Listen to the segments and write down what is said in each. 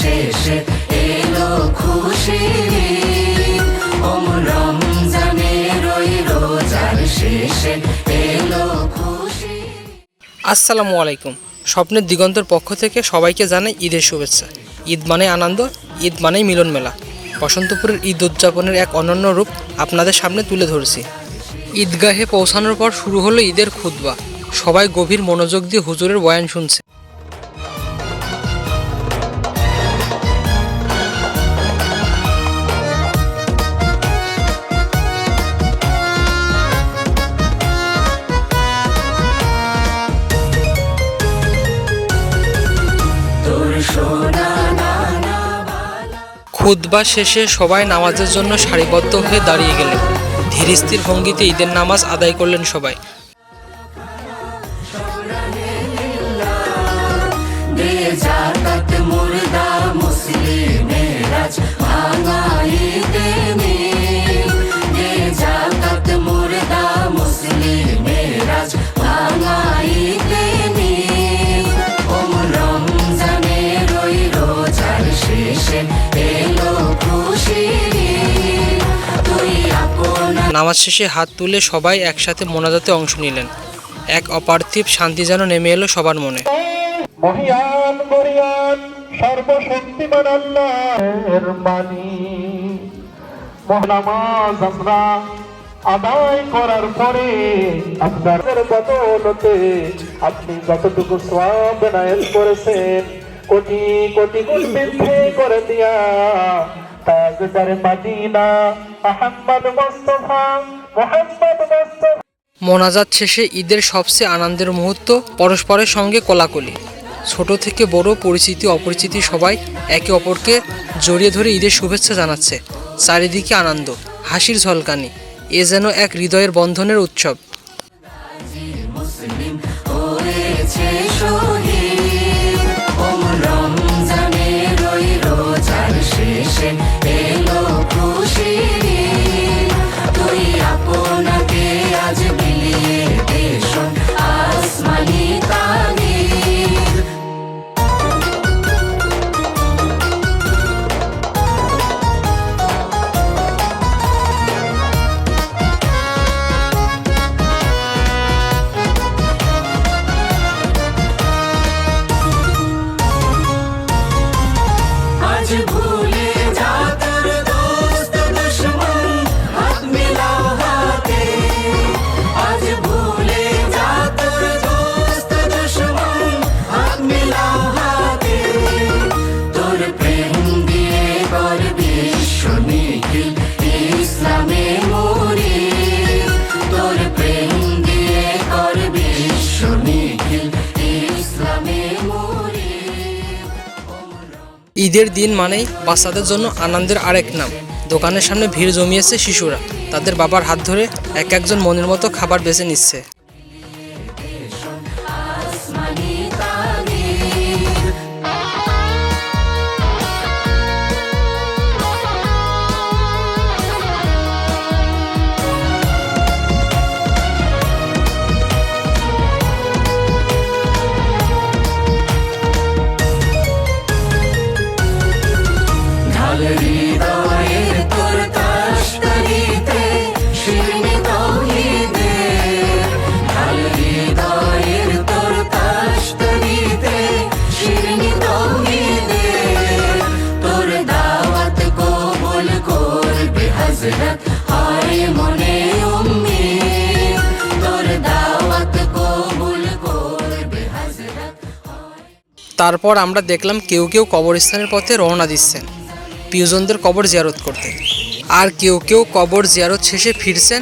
শেষে এলো ওই রোজার শেষে এলো খুশির আসসালামু আলাইকুম। স্বপ্নের দিগন্তর পক্ষ থেকে সবাইকে জানাই ঈদের শুভেচ্ছা। ঈদ মানে আনন্দ, ঈদ মানেই মিলন মেলা। বসন্তপুরের ঈদ উদযাপনের এক অনন্য রূপ আপনাদের সামনে তুলে ধরছি। ঈদগাহে পৌঁছানোর পর শুরু হলো ঈদের খুতবা। সবাই গভীর মনোযোগ দিয়ে হুজুরের বয়ান শুনছে। খুতবা শেষে সবাই নামাজের জন্য সারিবদ্ধ হয়ে দাঁড়িয়ে গেলেন। ধীরস্থির ভঙ্গিতে ঈদের নামাজ আদায় করলেন সবাই। নামাজ শেষে হাত তুলে সবাই একসাথে মোনাজাতে অংশ নিলেন। এক অপার্থিব শান্তি যেন নেমে এলো সবার মনে। মহিয়ান, মরিয়ান, সর্বশক্তিমান আল্লাহের আদায় করার পরে আপনার বদলতে আপনি যতটুকু সব নায়ন করেছেন, কোটি কোটি গুণ বৃদ্ধি করে দিয়া মোনাজাত শেষে ঈদের সবচেয়ে আনন্দের মুহূর্ত পরস্পরের সঙ্গে কোলাকুলি। ছোট থেকে বড় পরিচিতি, অপরিচিতি সবাই একে অপরকে জড়িয়ে ধরে ঈদের শুভেচ্ছা জানাচ্ছে। চারিদিকে আনন্দ, হাসির ঝলকানি, এ যেন এক হৃদয়ের বন্ধনের উৎসব। ঈদের দিন মানেই বাচ্চাদের জন্য আনন্দের আরেক নাম। দোকানের সামনে ভিড় জমিয়েছে শিশুরা। তাদের বাবার হাত ধরে এক একজন মনের মতো খাবার বেছে নিচ্ছে। হযরত হয় মনে উম্মিদ তোর দাওয়াত কবুল করবে হযরত তারপর আমরা দেখলাম কেউ কেউ কবরস্থানের পথে রওনা দিচ্ছেন, প্রিয়জনদের কবর জিয়ারত করতে। আর কেউ কেউ কবর জিয়ারত শেষে ফিরছেন,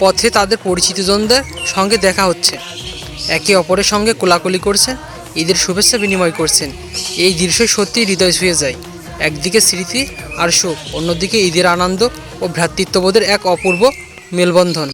পথে তাদের পরিচিতজনদের সঙ্গে দেখা হচ্ছে। একে অপরের সঙ্গে কোলাকুলি করছেন, ঈদের শুভেচ্ছা বিনিময় করছেন। এই দৃশ্য সত্যিই হৃদয় ছুঁয়ে যায়। একদিকে স্মৃতি আর সুখ অন্যদিকে ঈদের আনন্দ ও ভ্রাতৃত্ববোধের এক অপূর্ব মেলবন্ধন।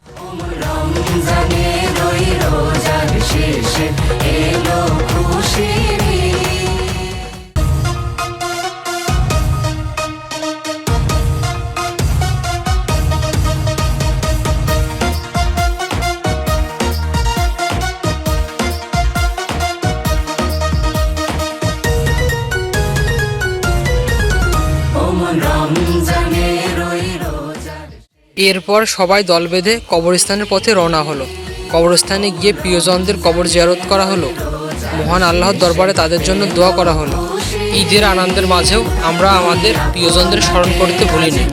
এরপর সবাই দল বেঁধে কবরস্থানের পথে রওনা হলো। কবরস্থানে গিয়ে প্রিয়জনদের কবর জিয়ারত করা হলো। মহান আল্লাহর দরবারে তাদের জন্য দোয়া করা হলো। ঈদের আনন্দের মাঝেও আমরা আমাদের প্রিয়জনদের স্মরণ করতে ভুলিনি।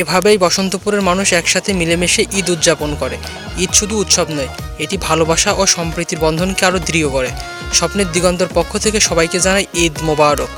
এভাবেই বসন্তপুরের মানুষ একসাথে মিলেমিশে ঈদ উদযাপন করে। ঈদ শুধু উৎসব নয়, এটি ভালোবাসা ও সম্প্রীতির বন্ধনকে আরও দৃঢ় করে। স্বপ্নের দিগন্তর পক্ষ থেকে সবাইকে জানায় ঈদ মোবারক।